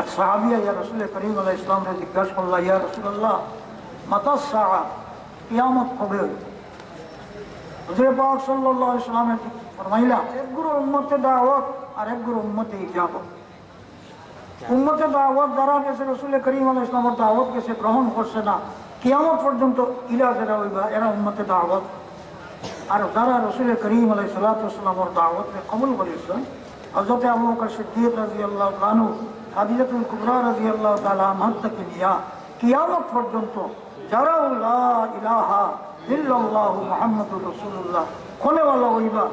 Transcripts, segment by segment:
এক সাহাবিয়া ইয়া রসুল করিম আল্লাহ ইসলামরে জিজ্ঞাসা করলা, ইয়া রসুল্লাহ মাতাস সাহা কিয়ামত কবে? হুজুর পাক সাল্লাল্লাহু আলাইহি সাল্লামের ফরমাইলা, এক গুরু উম্মতে দাওয়াত আর এক গুরু উম্মতে ইজাবত উম্মতে দাওয়াত যারা গেছে রসুল করিম আল্লাহ ইসলামের দাওয়াত গেছে, গ্রহণ করছে না। কিয়ামত পর্যন্ত ইলা যারা হইবা, এরা উম্মতে দাওয়াত। আর যারা রসুল করিম আলাই সালাতামের দাওয়াতকে কবুল করেছেন হজরত আবু বকর সিদ্দিক রাজি আল্লাহ তানু হাদিজাতুল কুবরা রাজি আল্লাহ তালা আমার থেকে নিয়া কিয়ামত পর্যন্ত যারা লা ইলাহা ইল্লাল্লাহু মুহাম্মাদুর রাসূলুল্লাহ কোনেওয়ালা হইবা,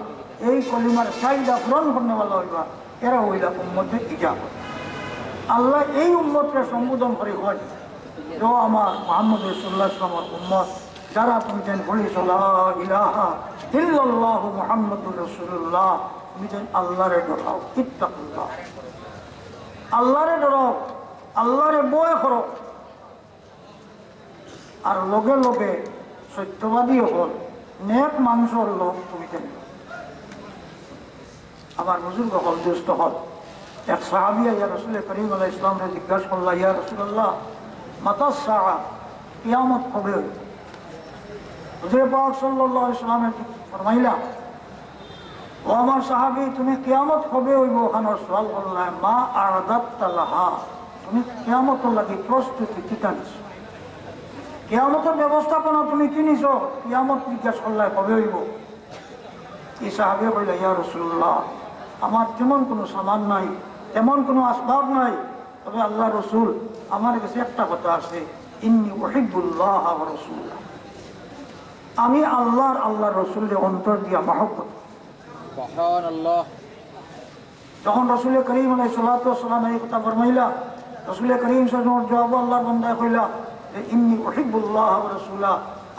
এই কলিমার চাহিদা পূরণ করনেওয়ালা হইবা, এরা হইলা উম্মতে ইজাবত আল্লাহ এই উম্মতকে সম্বোধন করে হয় তো আমার মোহাম্মদ রসুল্লাহ ইসলামর উম্মত, যারা তুমি যেন বলিস ইলাহা ইল্লাল্লাহু মুহাম্মাদুর রাসূলুল্লাহ তুমি যেন আল্লাহরে ডরাও, ইত্তাকুল্লাহ। আল্লাহরে ডরাও আল্লাহরে বয় করো আর লগে লগে সত্যবাদী হল, নেক মানুষের লোক তুমি আমার বুজুর্গ হল দুষ্ট হল, এক সাহাবিয়া ইয়া রসুল করিম আল্লাহ ইসলামরে জিজ্ঞাসা করলা, ইয়া রসুল্লাহ মাতাস সাহা, কিয়ামত কবে? হুজুর পাক সাল্লাল্লাহু আলাইহি সাল্লামের ফরমাইলা ও আমার সাহাবি, তুমি কেয়ামত হবে ওই মহানোর সওয়াল করলাম মা আদাত তালাহা তুমি কেয়ামত লাগে প্রস্তুতি কিতা নিছ? কেয়ামতের ব্যবস্থাপনা তুমি কিনিছ কেয়ামত জিজ্ঞাসা করলাই কবে হইব? এই সাহাবে বললে, ইয়া রসুল্লাহ আমার তেমন কোনো সামান নাই, তেমন কোনো আসবাব নাই। তবে আল্লাহ রসুল আমার কাছে একটা কথা আছে, ইন্নি ওহিবুল্লাহ রসুল্লাহ আমি আল্লাহর আল্লাহ রসুলের অন্তর দিয়া মাহব্বত যখন রসুল করিম আলাই সালাম এই কথা ফরমাইলা, রসুল করিম জবাব আল্লাহর বন্দায় কইলা যে ইন্নি ওহিবুল্লাহ রসুলা,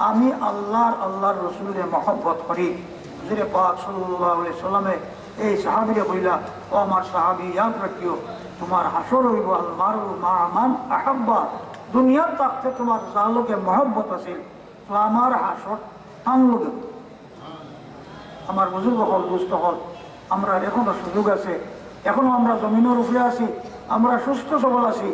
আমি আল্লাহর আল্লাহর রসুলের মহব্বত করি। হুজুরে পাক সাল্লাল্লাহু আলাইহি সাল্লামে এই সাহাবীরে কইলা, ও আমার সাহাবী, ইয়াদ রাখিও, তোমার হাসর হইব, আল মারু মা মান আহাব্বা, দুনিয়ার তাকতে তোমার জালকে মহব্বত আছে, তো আমার হাসর তান লোকে আমার বুজুর্গ হল বুঝতে হল। আমরা এখনও সুযোগ আছে। এখনও আমরা জমিনের উপরে আছি, আমরা সুস্থ সবল আছি।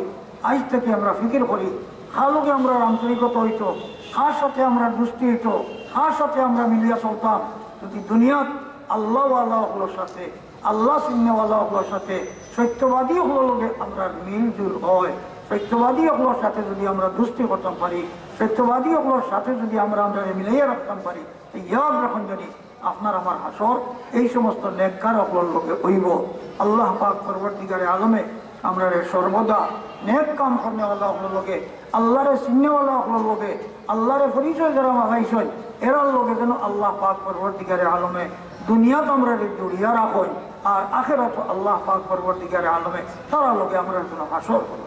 আজ থেকে আমরা ফিকির করি। খালোকে আমরা আন্তরিকতা হইতো কার সাথে আমরা দুষ্টি হইতো কার সাথে আমরা মিলিয়া চলতাম। যদি দুনিয়াত আল্লাহ আল্লাহগুলোর সাথে, আল্লাহ সিন্নেওয়ালাগুলোর সাথে, সত্যবাদী হলোকে আমরা মিলজুল হয়। সত্যবাদী হলোর সাথে যদি আমরা দুষ্টি করতাম পারি, সত্যবাদী হলোর সাথে যদি আমরা আমরা মিলাইয়া রাখতাম পারি ইয়াদ রাখুন জানি। আপনার আমার হাসর এই সমস্ত নেককার অকল লোকে হইব। আল্লাহ পাক পরবর্তীকারে আলমে আমরা রে সর্বদা নেক কাম কর্মেওয়ালা হলো লোকে আল্লাহরে চিহ্নেওয়ালা হলো লোকে আল্লাহরে পরিচয় যারা মাগাইছেন এরার লোকে যেন আল্লাহ পাক পরবর্তীকারে আলমে দুনিয়াত আমরা জড়িয়া রাখই আর আখেরাত আল্লাহ পাক পরবর্তীকারে আলমে তারা লোকে আমরা যেন হাসর করো।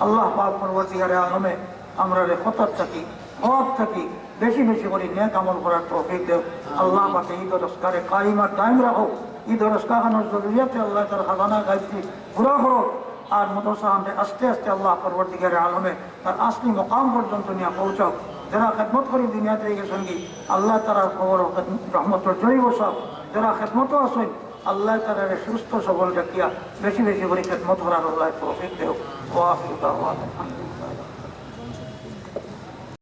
আল্লাহ পাক পরবর্তীকারে আলমে আমরা রে খতর থাকি হক থাকি বেশি বেশি করে নেক আমল করার তৌফিক দেও। আল্লাহ পাকে ঈদ রস্কারে কাইমার টাইম রাখো। ঈদ রস্কা খানোর জরুরিয়াতে আল্লাহ তার খাজানা গাইছি। পুরা করো। আর মদরসা আমাদের আস্তে আস্তে আল্লাহ পরবর্তীকারে আলমে তার আসলি মকাম পর্যন্ত নিয়ে পৌঁছাও। যারা খেদমত করি দুনিয়াতে গেছেন আল্লাহ তারা খবর রহমতর জয়ী বসাও। যারা খেদমতও আসেন আল্লাহ তারা সুস্থ সবল রাখিয়া বেশি বেশি করে খেদমত করার আল্লাহ তৌফিক দেও। দাওয়াত আলহামদুলিল্লাহ